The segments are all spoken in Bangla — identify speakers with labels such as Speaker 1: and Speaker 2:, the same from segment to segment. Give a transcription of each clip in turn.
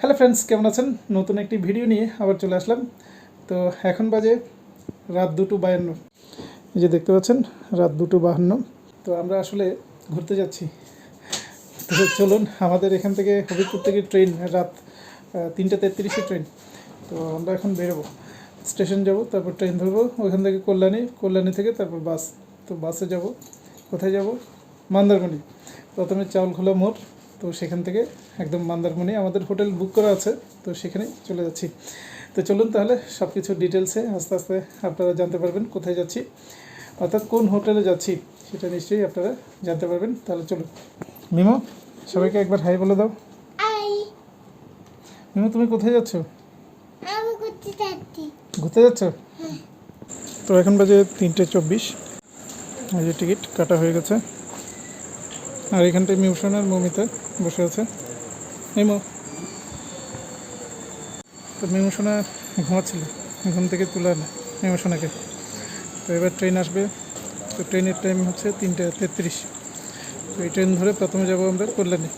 Speaker 1: হ্যালো ফ্রেন্ডস, কেমন আছেন? নতুন একটি ভিডিও নিয়ে আবার চলে আসলাম। তো এখন বাজে রাত দুটো বায়ান্ন। এই যে দেখতে পাচ্ছেন, রাত দুটো বাহান্ন। তো আমরা আসলে ঘুরতে যাচ্ছি। তো চলুন, আমাদের এখান থেকে হবিবপুর থেকে ট্রেন, রাত তিনটে তেত্রিশে ট্রেন। তো আমরা এখন বেরোবো। স্টেশন যাব, তারপর ট্রেন ধরবো, ওখান থেকে কল্যাণী কল্যাণী থেকে তারপর বাস। তো বাসে যাব, কোথায় যাব? মন্দারমণি। প্রথমে চাউলখোলা মোড় তো সেখান থেকে একদম মন্দারমণি আমাদের হোটেল বুক করা আছে তো সেখানে চলে যাচ্ছি। তো চলুন তাহলে সব কিছু ডিটেলসে আস্তে আস্তে আপনারা জানতে পারবেন কোথায় যাচ্ছি অর্থাৎ কোন হোটেলে যাচ্ছি সেটা নিশ্চয়ই আপনারা জানতে পারবেন। তাহলে চলুন। মিমো সবাইকে একবার হাই বলে দাও। মিমো তুমি কোথায় যাচ্ছ? ঘুরতে যাচ্ছ। তো এখন বাজে তিনটে চব্বিশ। এই যে টিকিট কাটা হয়ে গেছে। আর এখানটায় মিউশন আর মমিতা বসে আছে। এই তো মিমোশোনা ঘুমাচ্ছিল, ঘুম থেকে তুলে আনে মিমোশোনাকে তো এবার ট্রেন আসবে। তো ট্রেনের টাইম হচ্ছে তিনটে তেত্রিশ। তো এই ট্রেন ধরে প্রথমে যাব আমরা কল্যাণী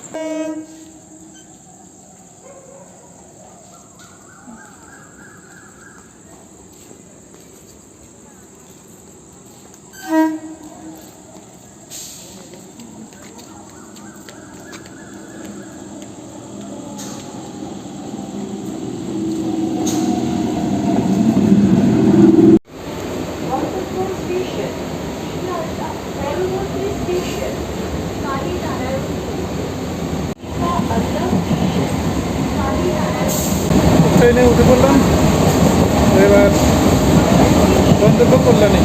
Speaker 2: অন্তঃপুর স্টেশন শিয়ালদা পরবর্তী স্টেশন কালীনারায়ণ আল্লাহ কালীনারায়ণ
Speaker 1: ট্রেনে উঠে পড়লাম এবার গন্তব্য কল্যাণী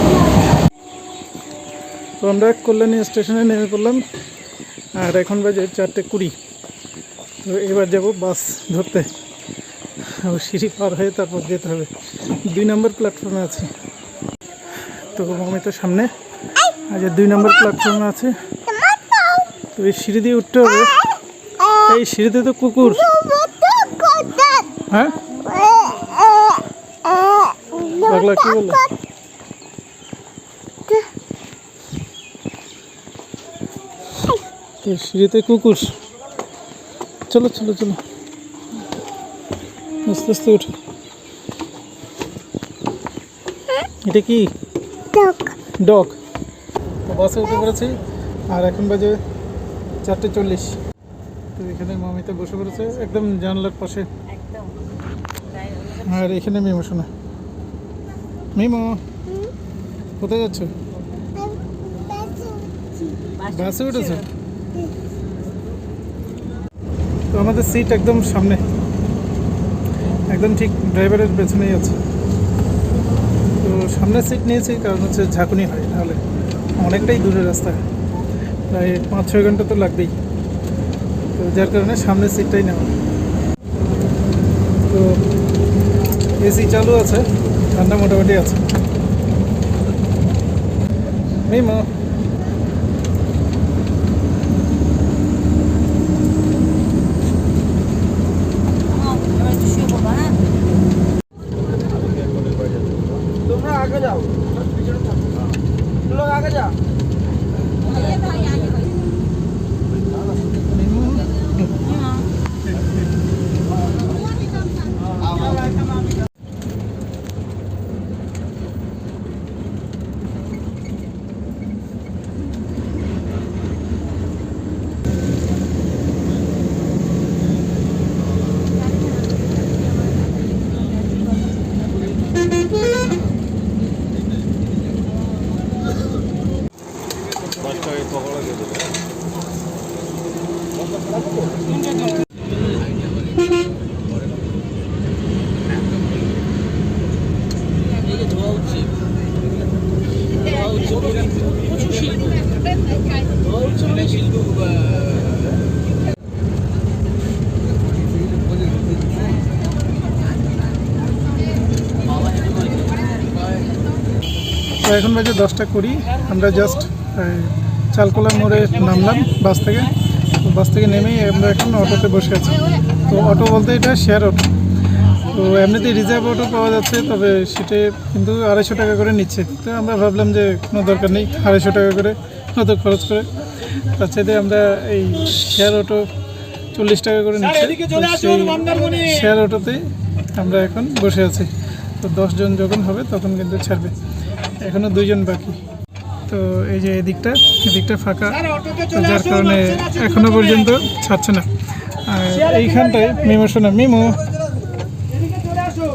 Speaker 1: তো আমরা কল্যাণী স্টেশনে নেমে পড়লাম। আর এখন বাজে চারটে কুড়ি। তো এবার যাব বাস ধরতে। সিঁড়ি পার হয়ে তারপর যেতে হবে। দুই নম্বর প্ল্যাটফর্মে আছে। তো আমি তো সামনে। আজ দুই নম্বর প্ল্যাটফর্মে আছে। তো এই সিঁড়ি দিয়ে উঠতে হবে। এই সিঁড়িতে তো কুকুর। হ্যাঁ? কি সিঁড়িতে কুকুর। চলো চলো চলো। আস্তে আস্তে উঠো। এটা কি? ডগ তো বাসে উঠে পড়েছি আর এখন বাজে চারটে চল্লিশ। তো এখানে মামিতে বসে পড়েছে একদম জানলার পাশে। আর এখানে মিমো শোনা। মিমো কোথায় যাচ্ছ? বাসে উঠেছো? তো আমাদের সিট একদম সামনে। একদম ঠিক ড্রাইভারের পেছনেই আছে। তো সামনের সিট নিয়েছি, কারণ হচ্ছে ঝাঁকুনি হয় নাহলে অনেকটাই দূরের রাস্তা। প্রায় পাঁচ, ছয় ঘণ্টা তো লাগবেই। তো যার কারণে সামনের সিটটাই নেওয়া। তো এসি চালু আছে, ঠান্ডা মোটামুটি আছে। মিমো
Speaker 3: তোমরা
Speaker 1: তো এখন বাজে দশটা কুড়ি। আমরা জাস্ট চালকোলা মোড়ে নামলাম বাস থেকে। বাস থেকে নেমেই আমরা এখন অটোতে বসে আছি। তো অটো বলতে এটা শেয়ার অটো তো এমনিতে রিজার্ভ অটো পাওয়া যাচ্ছে, তবে সেটে কিন্তু আড়াইশো টাকা করে নিচ্ছে। তো আমরা ভাবলাম যে কোনো দরকার নেই, আড়াইশো টাকা করে অত খরচ করে। তার চাইতে আমরা এই শেয়ার অটো চল্লিশ টাকা করে নিচ্ছি। শেয়ার অটোতেই আমরা এখন বসে আছি। তো দশজন যখন হবে তখন কিন্তু ছাড়বে। এখনও দুইজন বাকি। তো এই যে এদিকটা এদিকটা ফাঁকা। যার কারণে এখনও পর্যন্ত ছাড়ছে না। আর এইখানটায় মিমোশোনা মিমো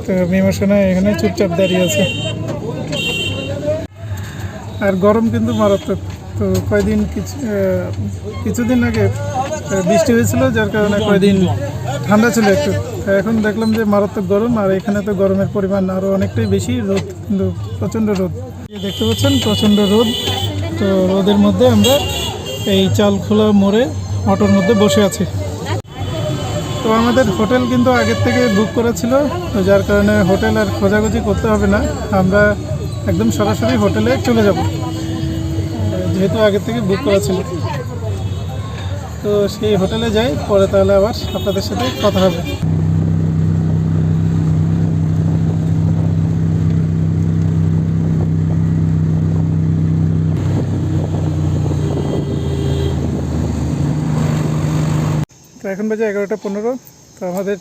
Speaker 1: তো মিমোশোনা এখানে চুপচাপ দাঁড়িয়ে আছে। আর গরম কিন্তু মারাত্মক। তো কয়দিন কিছু কিছুদিন আগে বৃষ্টি হয়েছিল, যার কারণে কয়দিন ঠান্ডা ছিল একটু। এখন দেখলাম যে মারাত্মক গরম, আর এখানে তো গরমের পরিমাণ আরও অনেকটাই বেশি, রোদ কিন্তু প্রচণ্ড রোদ। দেখতে পাচ্ছেন, প্রচণ্ড রোদ। তো রোদের মধ্যে আমরা এই চালখোলা মোড়ে অটোর মধ্যে বসে আছি। তো আমাদের হোটেল কিন্তু আগের থেকে বুক করা ছিল, তো যার কারণে হোটেল আর খোঁজাখুঁজি করতে হবে না। আমরা একদম সরাসরি হোটেলে চলে যাব। যেহেতু আগের থেকে বুক করা ছিল তো সেই হোটেলে যাই, পরে তাহলে আবার আপনাদের সাথে কথা হবে। তো এখন বাজে এগারোটা পনেরো। তো আমাদের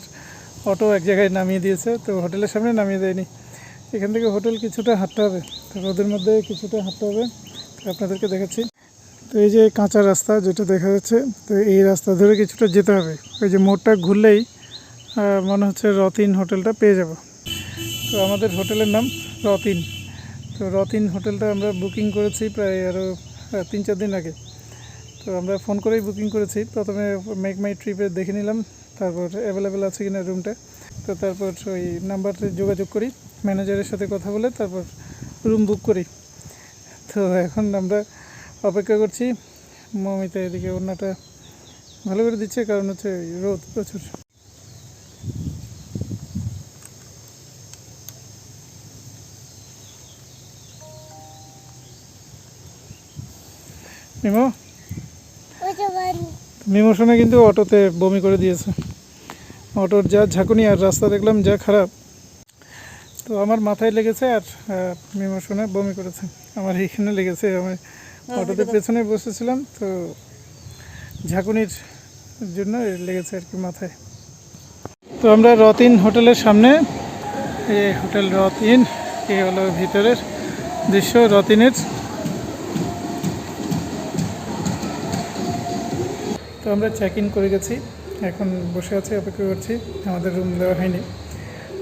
Speaker 1: অটো এক জায়গায় নামিয়ে দিয়েছে, তো হোটেলের সামনে নামিয়ে দেয়নি। এখান থেকে হোটেল কিছুটা হাঁটতে হবে, তো রোদের মধ্যে কিছুটা হাঁটতে হবে। আপনাদেরকে দেখাচ্ছি। তো এই যে কাঁচা রাস্তা যেটা দেখা যাচ্ছে, তো এই রাস্তা ধরে কিছুটা যেতে হবে। ওই যে মোড়টা ঘুরলেই মনে হচ্ছে রতিন হোটেলটা পেয়ে যাব। তো আমাদের হোটেলের নাম রতিন। তো রতিন হোটেলটা আমরা বুকিং করেছি প্রায় আরও তিন চার দিন আগে। তো আমরা ফোন করেই বুকিং করেছি। প্রথমে মেক মাই ট্রিপে দেখে নিলাম, তারপর অ্যাভেলেবেল আছে কিনা রুমটা। তো তারপর ওই নাম্বারটা যোগাযোগ করি ম্যানেজারের সাথে কথা বলে তারপর রুম বুক করি। তো এখন আমরা অপেক্ষা করছি। মমিতা এদিকে অন্যটা ভালো করে দিচ্ছে কারণ হচ্ছে রোদ প্রচুর। মিমো? মিমোশনে কিন্তু অটোতে বমি করে দিয়েছে। অটোর যা ঝাঁকুনি আর রাস্তা দেখলাম যা খারাপ। তো আমার মাথায় লেগেছে আর মিমোশনে বমি করেছে। আমার এইখানে লেগেছে আমি অটোতে পেছনে বসেছিলাম তো ঝাঁকুনির জন্য লেগেছে আর কি মাথায়। তো আমরা রতিন হোটেলের সামনে এই হোটেল রতিন এই হলো ভিতরের দৃশ্য রতিনের। তো আমরা চেক ইন করে গেছি এখন বসে আছি অপেক্ষা করছি আমাদের রুম দেওয়া হয়নি।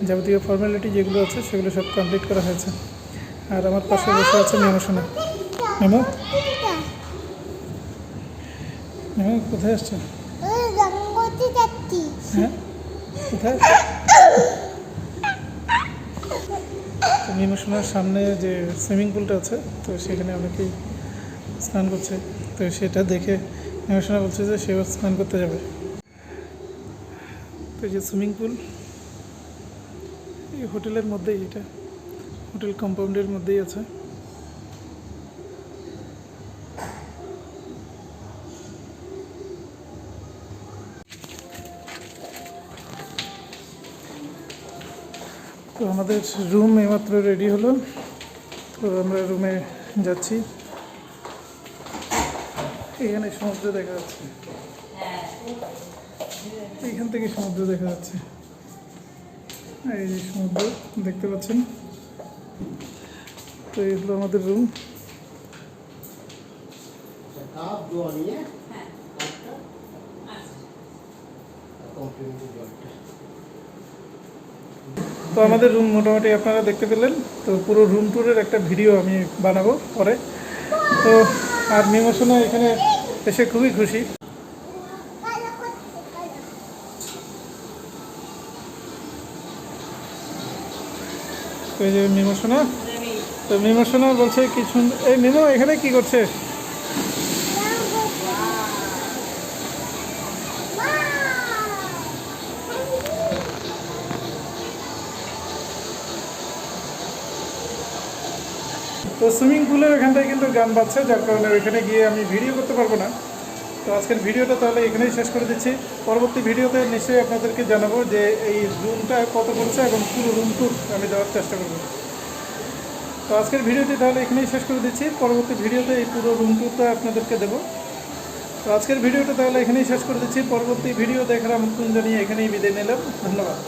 Speaker 1: যাবতীয় ফর্মালিটি যেগুলো আছে সেগুলো সব কমপ্লিট করা হয়েছে। আর আমার পাশে বসে আছে মেমোশোনা মেমো? মেমো, কোথায় আসছো?
Speaker 4: ওই রং করতে যাচ্ছি
Speaker 1: হ্যাঁ কোথায় সামনে যে সুইমিং পুলটা আছে, তো সেখানে অনেকেই স্নান করছে। তো সেটা দেখে মিমোশোনা বলছে যে সেও স্নান করতে যাবে। তো যে সুইমিং পুল এই হোটেলের মধ্যেই এটা। হোটেল কম্পাউন্ডের মধ্যেই আছে। তো আমাদের রুম এইমাত্র রেডি হলো। তো আমরা রুমে যাচ্ছি। এখানে সমুদ্র দেখা যাচ্ছে। এখান থেকে সমুদ্র দেখা যাচ্ছে। এই সমুদ্র, দেখতে পাচ্ছেন? তো এই হলো আমাদের রুম তো আমাদের রুম মোটামুটি আপনারা দেখতে পেলেন। তো পুরো রুম ট্যুরের একটা ভিডিও আমি বানাবো পরে। তো আর মিমোশনে এখানে এসে খুবই খুশি
Speaker 4: কালো করতে কালো
Speaker 1: তো এই যে মিমোশনা তো মিমোশনা বলছে কিছু এই মিমো, এখানে কি করছে? তো সুইমিং পুলের এখানটায় কিন্তু গান বাজছে, যার কারণে ওইখানে গিয়ে আমি ভিডিও করতে পারব না। তো আজকের ভিডিওটা তাহলে এখানেই শেষ করে দিচ্ছি। পরবর্তী ভিডিওতে নিশ্চয়ই আপনাদেরকে জানাব যে এই রুমটা কত পড়ছে এবং পুরো রুম টুর আমি দেওয়ার চেষ্টা করব। তো আজকের ভিডিওটি তাহলে এখানেই শেষ করে দিচ্ছি। পরবর্তী ভিডিওতে এই পুরো রুম টুরটা আপনাদেরকে দেবো। তো আজকের ভিডিওটা তাহলে এখানেই শেষ করে দিচ্ছি। পরবর্তী ভিডিও দেখার আমন্ত্রণ জানিয়ে এখানেই বিদায় নিলাম। ধন্যবাদ।